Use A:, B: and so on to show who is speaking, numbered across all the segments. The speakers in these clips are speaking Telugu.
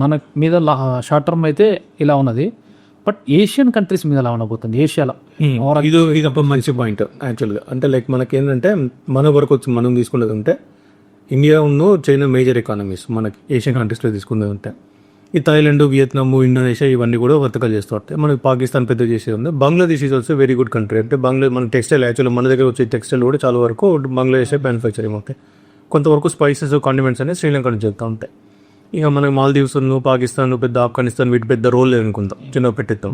A: మన మీద షార్ట్ టర్మ్ అయితే ఇలా ఉన్నది. బట్ ఏషియన్ కంట్రీస్ మీద ఎలా ఉండబోతుంది ఏషియాలో
B: ఇది ఇది ఒక మంచి పాయింట్ యాక్చువల్గా అంటే లైక్ మనకి ఏంటంటే మన వరకు వచ్చి మనం తీసుకున్నది ఉంటే ఇండియా ఉన్న చైనా మేజర్ ఎకానమీస్ మనకి ఏషియన్ కంట్రీస్లో తీసుకున్నది ఉంటే. ఈ థాయిలాండ్ వియత్నాం ఇండోనేషియా ఇవన్నీ కూడా వర్తకాలు చేస్తూ ఉంటాయి. మనకి పాకిస్తాన్ పెద్ద చేసేది ఉంది. Bangladesh is also very good country అంటే బంగ్లా మన టెక్స్టైల్ యాక్చువల్లీ మన దగ్గర వచ్చే టెక్స్టైల్ కూడా చాలా వరకు బంగ్లాదేశ్ మ్యానుఫ్యాక్చరింగ్ అవుతాయి కొంతవరకు స్పైసెస్ కాండిమెంట్స్ అనేది శ్రీలంక నుంచి వెళ్తూ ఉంటాయి. ఇక మనకి మాల్దీవ్స్ పాకిస్తాన్ పెద్ద ఆఫ్ఘనిస్తాన్ వీటి పెద్ద రోల్ లేదు అనుకుందాం చిన్న పెట్టిద్దాం.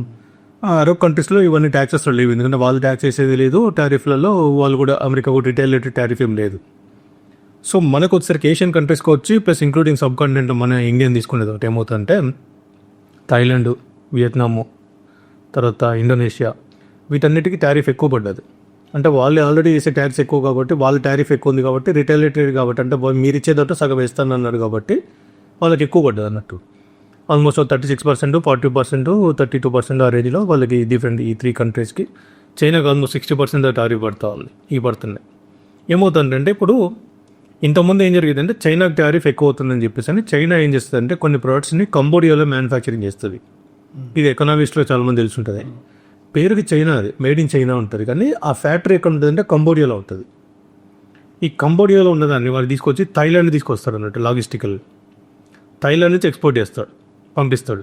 B: ఆ అరబ్ కంట్రీస్లో ఇవన్నీ ట్యాక్సెస్ లేవు. ఎందుకంటే వాళ్ళు ట్యాక్స్ చేసేది లేదు టారిఫ్లలో వాళ్ళు కూడా అమెరికా కూడా రిటైలేటెడ్ టారిఫ్ ఏం లేదు. సో మనకు వచ్చేసరికి ఏషియన్ కంట్రీస్కి వచ్చి ప్లస్ ఇంక్లూడింగ్ సబ్ కాంటినెంట్ మన ఇండియన్ తీసుకునేది ఒకటి ఏమవుతుందంటే థాయిలాండ్ వియత్నాము తర్వాత ఇండోనేషియా వీటన్నిటికీ టారిఫ్ ఎక్కువ పడ్డది. అంటే వాళ్ళు ఆల్రెడీ చేసే ట్యాక్స్ ఎక్కువ కాబట్టి వాళ్ళ టారిఫ్ ఎక్కువ ఉంది కాబట్టి రిటైలేటెడ్ కాబట్టి అంటే మీరు ఇచ్చేదంటే సగం వేస్తాను అన్నారు కాబట్టి వాళ్ళకి ఎక్కువ పడ్డది అన్నట్టు. Almost thirty six percent forty percent thirty two percent ఆ రేంజ్లో వాళ్ళకి డిఫరెంట్ ఈ త్రీ కంట్రీస్కి చైనాకి ఆల్మోస్ట్ సిక్స్టీ పర్సెంట్ టారిఫ్ పడతా ఉంది ఈ పడుతున్నాయి. ఏమవుతుందంటే ఇప్పుడు ఇంతకుముందు ఏం జరిగిందంటే చైనాకి టారిఫ్ ఎక్కువ అవుతుందని చెప్పేసి అని చైనా ఏం చేస్తుంది అంటే కొన్ని ప్రొడక్ట్స్ని కంబోడియాలో మ్యానుఫ్యాక్చరింగ్ చేస్తుంది. ఇది ఎకనామిక్స్లో చాలా మంది తెలిసి ఉంటుంది పేరుకి చైనా అది మేడ్ ఇన్ చైనా ఉంటుంది కానీ ఆ ఫ్యాక్టరీ ఎక్కడ ఉంటుందంటే కంబోడియాలో ఉంటుంది. ఈ కంబోడియాలో ఉన్నదాన్ని వాళ్ళు తీసుకొచ్చి థైలాండ్ తీసుకొస్తారు అన్నట్టు లాజిస్టికల్ థైలాండ్ నుంచి ఎక్స్పోర్ట్ చేస్తాడు పంపిస్తాడు.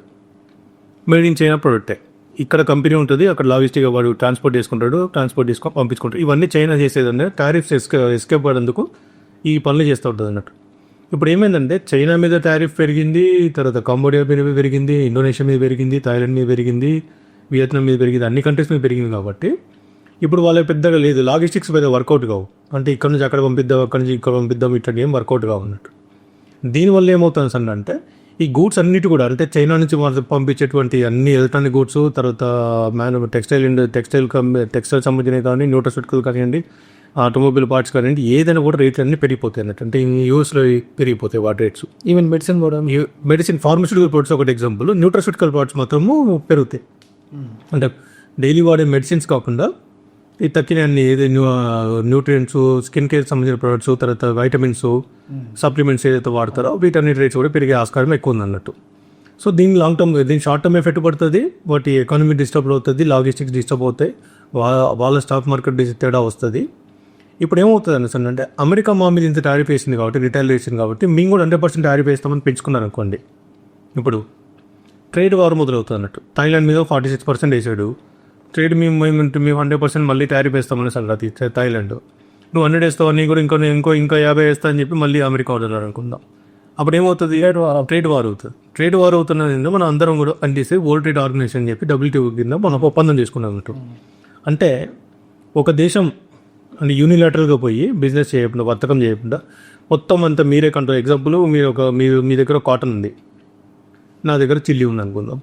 B: మేడ్ ఇన్ చైనా ప్రొడక్టే. ఇక్కడ కంపెనీ ఉంటుంది అక్కడ లాజిస్టిక్గా వాడు ట్రాన్స్పోర్ట్ చేసుకుంటాడు ట్రాన్స్పోర్ట్ చేసుకొని పంపించుకుంటాడు. ఇవన్నీ చైనా చేసేదంటే టారిఫ్స్ ఎస్కే ఎస్కేప్ పడేందుకు ఈ పనులు చేస్తూ ఉంటుంది అన్నట్టు. ఇప్పుడు ఏమైందంటే చైనా మీద టారిఫ్ పెరిగింది తర్వాత కంబోడియా మీద పెరిగింది ఇండోనేషియా మీద పెరిగింది థాయిలాండ్ మీద పెరిగింది వియత్నాం మీద పెరిగింది అన్ని కంట్రీస్ మీద పెరిగింది కాబట్టి ఇప్పుడు వాళ్ళ పెద్దగా లేదు. లాజిస్టిక్స్ పెద్ద వర్కౌట్ కావు. అంటే ఇక్కడ నుంచి అక్కడ పంపిద్దాం అక్కడ నుంచి ఇక్కడ పంపిద్దాం ఇట్లా ఏం వర్కౌట్ కావు అన్నట్టు. దీనివల్ల ఏమవుతుంది సార్ అంటే ఈ గూడ్స్ అన్నిటి కూడా అంటే చైనా నుంచి పంపించేటువంటి అన్ని ఎలక్ట్రానిక్ గూడ్స్ తర్వాత మ్యాన్ టెక్స్టైల్ ఇండ్ టెక్స్టైల్ టెక్స్టైల్ సంబంధించినవి కానీ న్యూట్రస్యూటికల్ కానివ్వండి ఆటోమొబైల్ పార్ట్స్ కానివ్వండి ఏదైనా కూడా రేట్లు అన్నీ పెరిగిపోతాయి అన్నట్టు. అంటే యూఎస్లో పెరిగిపోతాయి వాటి రేట్స్.
A: ఈవెన్ మెడిసిన్ కూడా.
B: మెడిసిన్ ఫార్మస్యూటికల్ ప్రొడక్ట్స్ ఒకటి ఎగ్జాంపుల్ న్యూట్రస్యూటికల్ ప్రొడక్ట్స్ మాత్రము పెరుగుతాయి. అంటే డైలీ వాడే మెడిసిన్స్ కాకుండా ఈ తక్కిన అన్ని ఏది న్యూట్రియంట్స్ స్కిన్ కేర్ సంబంధించిన ప్రొడక్ట్స్ తర్వాత వైటమిన్స్ సప్లిమెంట్స్ ఏదైతే వాడతారో వీటన్నిటి రేట్స్ కూడా పెరిగే ఆస్కారం ఎక్కువ ఉంది అన్నట్టు సో దీని లాంగ్ టర్మ్ దీని షార్ట్ టర్మ్ ఎఫెక్ట్ పడుతుంది వాటి ఎకానమీ డిస్టర్బ్ అవుతుంది లాజిస్టిక్స్ డిస్టర్బ్ అవుతాయి వాళ్ళ స్టాక్ మార్కెట్ తేడా వస్తుంది. ఇప్పుడు ఏమవుతుంది అని సార్ అంటే అమెరికా మా మీద ఇంత టారిఫ్ వేసింది కాబట్టి రిటైల్ వేసింది కాబట్టి మేము కూడా హండ్రెడ్ పర్సెంట్ టారిఫ్ వేస్తామని పెంచుకున్నారు అనుకోండి. ఇప్పుడు ట్రేడ్ వార్ మొదలవుతుంది అన్నట్టు. థాయిలాండ్ మీద ఫార్టీ సిక్స్ పర్సెంట్ వేసాడు. ట్రేడ్ మేము మేము మేము హండ్రెడ్ పర్సెంట్ మళ్ళీ టారిఫ్ వేస్తామని సార్ అది థాయిలాండ్. నువ్వు హండ్రెడ్ వేస్తావు? నీ కూడా ఇంకో ఇంకో ఇంకా యాభై వేస్తా అని చెప్పి మళ్ళీ అమెరికా వదలరు అనుకుందాం. అప్పుడు ఏమవుతుంది? ట్రేడ్ వార్ అవుతుంది. ట్రేడ్ వార్ అవుతున్నది మనం అందరం కూడా అంటేసి వరల్డ్ ట్రేడ్ ఆర్గనైజేషన్ అని చెప్పి డబ్ల్యూటీఓ కింద మనం ఒప్పందం చేసుకున్నాం అంటే. ఒక దేశం అంటే యూనిలాటరల్గా పోయి బిజినెస్ చేయకుండా వర్తకం చేయకుండా మొత్తం అంతా మీరే కంట్రోల్ ఎగ్జాంపుల్ మీరు ఒక మీరు మీ దగ్గర కాటన్ ఉంది. నా దగ్గర చిల్లీ ఉంది అనుకుందాం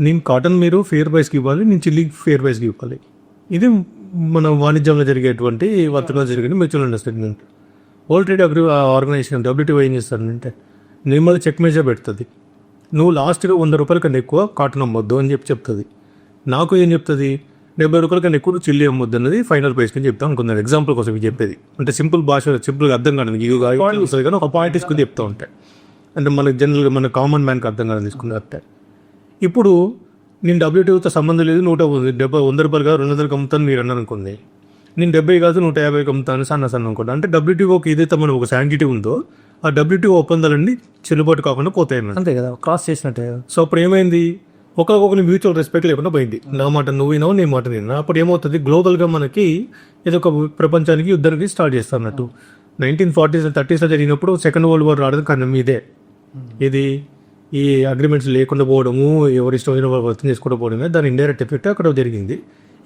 B: నేను కాటన్ మీరు ఫేర్ ప్రైస్కి ఇవ్వాలి నేను చిల్లీ ఫేర్ ప్రైస్కి ఇవ్వాలి. ఇది మన వాణిజ్యంలో జరిగేటువంటి వర్తకంలో జరిగే mutual understanding world trade agri organization WTO ఏం చేస్తారంటే నిర్మల్ చెక్ మెజర్ పెడుతుంది. నువ్వు లాస్ట్గా వంద రూపాయల కన్నా ఎక్కువ కాటన్ అమ్మొద్దు అని చెప్పి చెప్తుంది. నాకు ఏం చెప్తుంది? డెబ్బై రూపాయల కన్నా ఎక్కువ చిల్లి అమ్మొద్దు అన్నది ఫైనల్ ప్రైస్ అని చెప్తాను అనుకున్నాను. ఎగ్జాంపుల్ కోసం చెప్పేది. అంటే సింపుల్ భాష సింపుల్గా అర్థం కాదు ఇది కానీ ఒక పాయింట్ తీసుకుని చెప్తూ ఉంటాయి అంటే మనకు జనరల్గా మన కామన్ మ్యాన్కి అర్థం కాదు తీసుకుని ఇప్పుడు నేను డబ్ల్యూటీతో సంబంధం లేదు నూట డెబ్బై వంద రూపాయలు కాదు రెండు వందలకి అమ్ముతాను మీరు అన్నారు అనుకుంది నేను డెబ్బై కాదు నూట యాభైకి అమ్ముతాను సన్న సన్న అనుకుంటా అంటే డబ్ల్యూటీఓకి ఏదైతే మన ఒక శాంటిటీ ఉందో ఆ డబ్ల్యూటీఓ ఒప్పందాలన్నీ చెల్లుబాటు కాకుండా పోతాయి.
A: అంతే కదా క్రాస్ చేసినట్టే.
B: సో అప్పుడు ఏమైంది? ఒకరికొకరి మ్యూచువల్ రెస్పెక్ట్ లేకుండా పోయింది. నా మాట నువ్వు వినావు నీ మాట నేను అప్పుడు ఏమవుతుంది? గ్లోబల్గా మనకి ఏదో ఒక ప్రపంచానికి యుద్ధానికి స్టార్ట్ చేస్తా అన్నట్టు. నైన్టీన్ ఫార్టీస్ థర్టీస్లో జరిగినప్పుడు సెకండ్ వరల్డ్ వార్ రావడం కారణం ఇదే. ఇది ఈ అగ్రిమెంట్స్ లేకుండా పోవడము ఎవరి వాళ్ళు వర్తం చేసుకోవడం పోవడమే దాని ఇండైరెక్ట్ ఎఫెక్ట్ అక్కడ జరిగింది.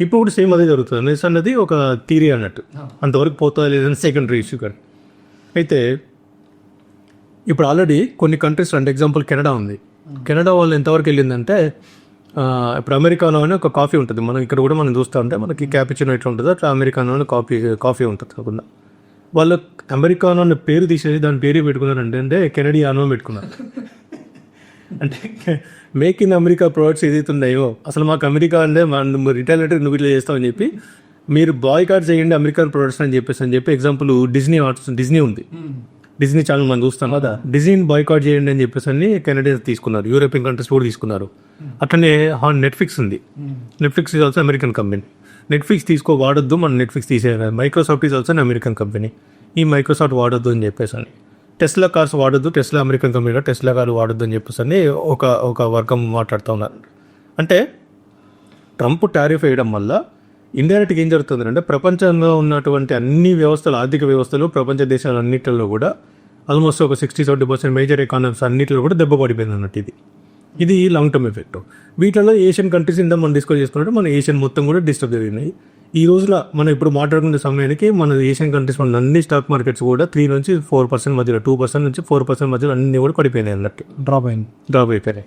B: ఇప్పుడు కూడా సేమ్ అదే జరుగుతుంది. అనేసి అన్నది ఒక థీరీ అన్నట్టు. అంతవరకు పోతుందా లేదని సెకండరీ ఇష్యూ కానీ అయితే ఇప్పుడు ఆల్రెడీ కొన్ని కంట్రీస్ అంటే ఎగ్జాంపుల్ కెనడా ఉంది. కెనడా వాళ్ళు ఎంతవరకు వెళ్ళిందంటే ఇప్పుడు అమెరికాలో ఒక కాఫీ ఉంటుంది. మనం ఇక్కడ కూడా మనం చూస్తూ ఉంటే మనకి క్యాపిచినో ఎట్లా ఉంటుందో అట్లా అమెరికాలో కాఫీ కాఫీ ఉంటుంది కాకుండా. వాళ్ళు అమెరికానో పేరు తీసేసి దాని పేరు పెట్టుకున్నారు అంటే కెనడియానో అని పెట్టుకున్నారు. అంటే మేక్ ఇన్ అమెరికా ప్రొడక్ట్స్ ఏదైతే ఉన్నాయో అసలు మాకు అమెరికా అంటే మన రిటైల్ అంటే నువ్వు ఇట్లా చేస్తావని చెప్పి మీరు బాయ్ కార్డ్ చేయండి అమెరికన్ ప్రొడక్ట్స్ అని చెప్పేసి అని చెప్పి ఎగ్జాంపుల్ డిజ్నీ ఆర్ట్స్ డిజ్నీ ఉంది. డిజ్నీ ఛానల్ మనం చూస్తాం. కదా. డిజ్నీ బాయ్కాట్ చేయండి అని చెప్పేసి అని కెనడియన్స్ తీసుకున్నారు. యూరోపియన్ కంట్రీస్ కూడా తీసుకున్నారు. అట్లనే నెట్ఫ్లిక్స్ ఉంది. Netflix is also American company Netflix తీసుకో వాడొద్దు మనం నెట్ఫ్లిక్స్ తీసే Microsoft is also American company ఈ మైక్రోసాఫ్ట్ వాడొద్దు అని చెప్పేసి అని. టెస్లా కార్స్ వాడొద్దు టెస్లా అమెరికన్ కంపెనీలో టెస్లా కార్ వాడద్దు అని చెప్పేసి అని ఒక ఒక వర్గం మాట్లాడుతూ ఉన్నారు. అంటే ట్రంప్ టారిఫ్ వేయడం వల్ల ఇండైరెక్ట్గా ఏం జరుగుతుంది అంటే ప్రపంచంలో ఉన్నటువంటి అన్ని వ్యవస్థలు ఆర్థిక వ్యవస్థలు ప్రపంచ దేశాలన్నింటిలో కూడా ఆల్మోస్ట్ ఒక sixty seventy percent major economies అన్నింటిలో కూడా దెబ్బ పడిపోయింది అన్నట్టు ఇది. ఇది లాంగ్ టర్మ్ ఎఫెక్ట్ వీటిలో ఏషియన్ కంట్రీస్ ఇంత మనం డిస్కస్ చేసుకున్నట్టు మన ఏషియన్ మొత్తం కూడా డిస్టర్బ్ జరిగినాయి. ఈ రోజున మనం ఇప్పుడు మాట్లాడుకునే సమయానికి మన ఏషియన్ కంట్రీస్ మన అన్ని స్టాక్ మార్కెట్స్ కూడా త్రీ నుంచి ఫోర్ పర్సెంట్ మధ్యలో టూ పర్సెంట్ నుంచి ఫోర్ పర్సెంట్ మధ్యలో అన్ని కూడా పడిపోయినాయి అన్నట్టు
A: డ్రాప్ అయింది.
B: డ్రాప్ అయిపోయినాయి.